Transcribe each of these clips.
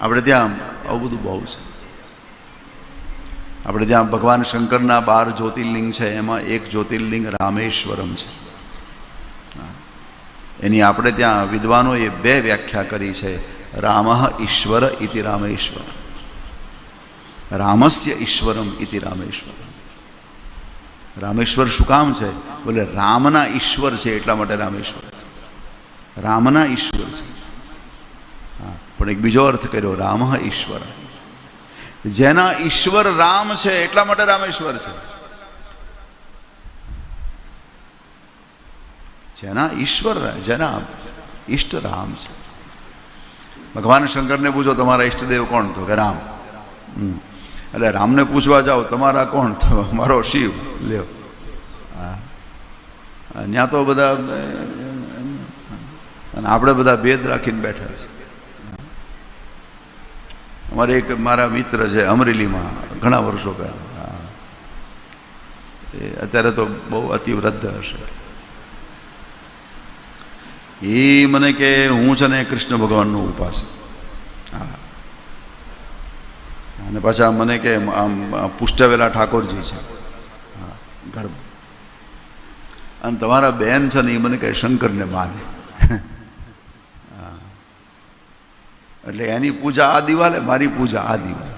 આપણે ત્યાં આવું બધું બહુ છે. આપણે ત્યાં ભગવાન શંકરના બાર જ્યોતિર્લિંગ છે, એમાં એક જ્યોતિર્લિંગ રામેશ્વરમ છે. એની આપણે ત્યાં વિદ્વાનોએ બે વ્યાખ્યા કરી છે, રામ ઈશ્વર ઇતિ રામેશ્વર. રામસ્ય ઈશ્વરમ ઇતિ રામેશ્વર. રામેશ્વર શું કામ છે? બોલે રામના ઈશ્વર છે એટલા માટે રામેશ્વર છે. રામના ઈશ્વર છે. પણ એક બીજો અર્થ કર્યો, રામ ઈશ્વર. જેના ઈશ્વર રામ છે, એટલા માટે રામેશ્વર છે. જેના ઈશ્વર, જેના ઈષ્ટ રામ છે. ભગવાન શંકરને પૂછો, તમારા ઈષ્ટદેવ કોણ? તો કે, રામ. એટલે રામને પૂછવા જાઓ, તમારા કોણ? તો, મારો શિવ. લ્યો. ત્યાં તો બધા, અને આપણે બધા ભેદ રાખીને બેઠા છે અમારે એક મારા મિત્ર છે અમરેલીમાં, ઘણા વર્ષો પહેલા. એ અત્યારે તો બહુ અતિવૃદ્ધ હશે. એ મને કે હું છે ને કૃષ્ણ ભગવાનનો ઉપાસક. હા. અને પાછા મને કે આમ પુષ્ટવેલા ઠાકોરજી છે. હા, ગર્ભ. અને તમારા બેન છે ને એ મને કહે શંકરને માને હા. એટલે એની પૂજા આ દિવાલે, મારી પૂજા આ દિવાલે.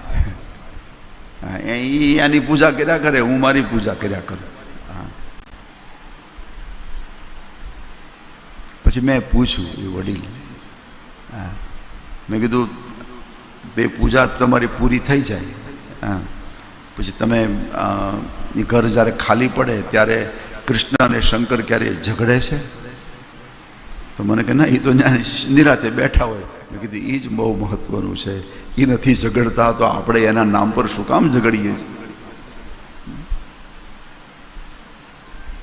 એ એની પૂજા કર્યા કરે, હું મારી પૂજા કર્યા કરું. પછી મેં પૂછ્યું એ વડીલ હા. મેં કીધું, બે પૂજા તમારી પૂરી થઈ જાય. હા. પછી તમે ઘર જ્યારે ખાલી પડે, ત્યારે કૃષ્ણ અને શંકર ક્યારેય ઝઘડે છે? તો મને કે ના એ તો નિરાતે બેઠા હોય. મેં કીધું એ જ બહુ મહત્વનું છે. એ નથી ઝઘડતા તો આપણે એના નામ પર શું કામ ઝઘડીએ છીએ?